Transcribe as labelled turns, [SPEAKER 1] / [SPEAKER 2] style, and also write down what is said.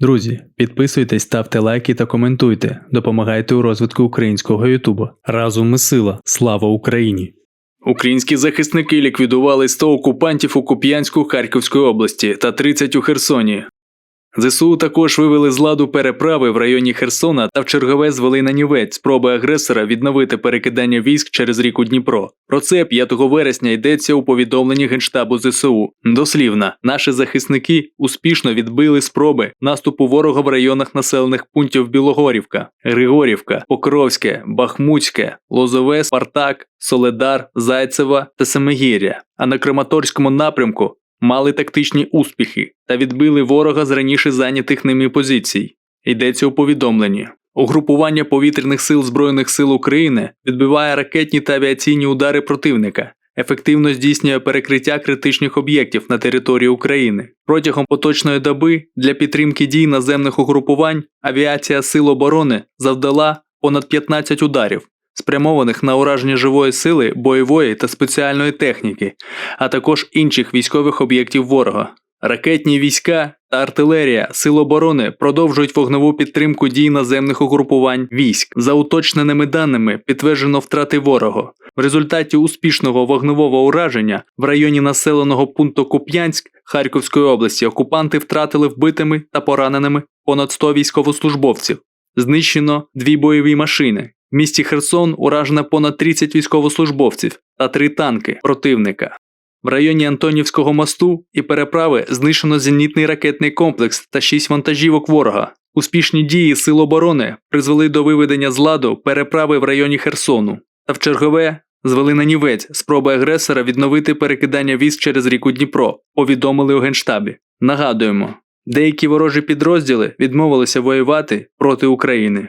[SPEAKER 1] Друзі, підписуйтесь, ставте лайки та коментуйте. Допомагайте у розвитку українського Ютубу. Разом ми сила. Слава Україні! Українські захисники ліквідували 100 окупантів у Куп'янську Харківської області та 30 у Херсоні. ЗСУ також вивели з ладу переправи в районі Херсона та в чергове звели на нівець спроби агресора відновити перекидання військ через ріку Дніпро. Про це 5 вересня йдеться у повідомленні Генштабу ЗСУ. Дослівно, наші захисники успішно відбили спроби наступу ворога в районах населених пунктів Білогорівка, Григорівка, Покровське, Бахмутське, Лозове, Спартак, Соледар, Зайцева та Семигір'я. А на Краматорському напрямку мали тактичні успіхи та відбили ворога з раніше зайнятих ними позицій. Йдеться у повідомленні. Угрупування повітряних сил Збройних сил України відбиває ракетні та авіаційні удари противника, ефективно здійснює перекриття критичних об'єктів на території України. Протягом поточної доби для підтримки дій наземних угрупувань авіація Сил оборони завдала понад 15 ударів, спрямованих на ураження живої сили, бойової та спеціальної техніки, а також інших військових об'єктів ворога. Ракетні війська та артилерія Сил оборони продовжують вогневу підтримку дій наземних угрупувань військ. За уточненими даними підтверджено втрати ворога. В результаті успішного вогневого ураження в районі населеного пункту Куп'янськ Харківської області окупанти втратили вбитими та пораненими понад 100 військовослужбовців. Знищено дві бойові машини. В місті Херсон уражено понад 30 військовослужбовців та три танки противника. В районі Антонівського мосту і переправи знищено зенітний ракетний комплекс та 6 вантажівок ворога. Успішні дії Сил оборони призвели до виведення з ладу переправи в районі Херсону та в чергове звели на нівець спроби агресора відновити перекидання військ через ріку Дніпро, повідомили у Генштабі. Нагадуємо, деякі ворожі підрозділи відмовилися воювати проти України.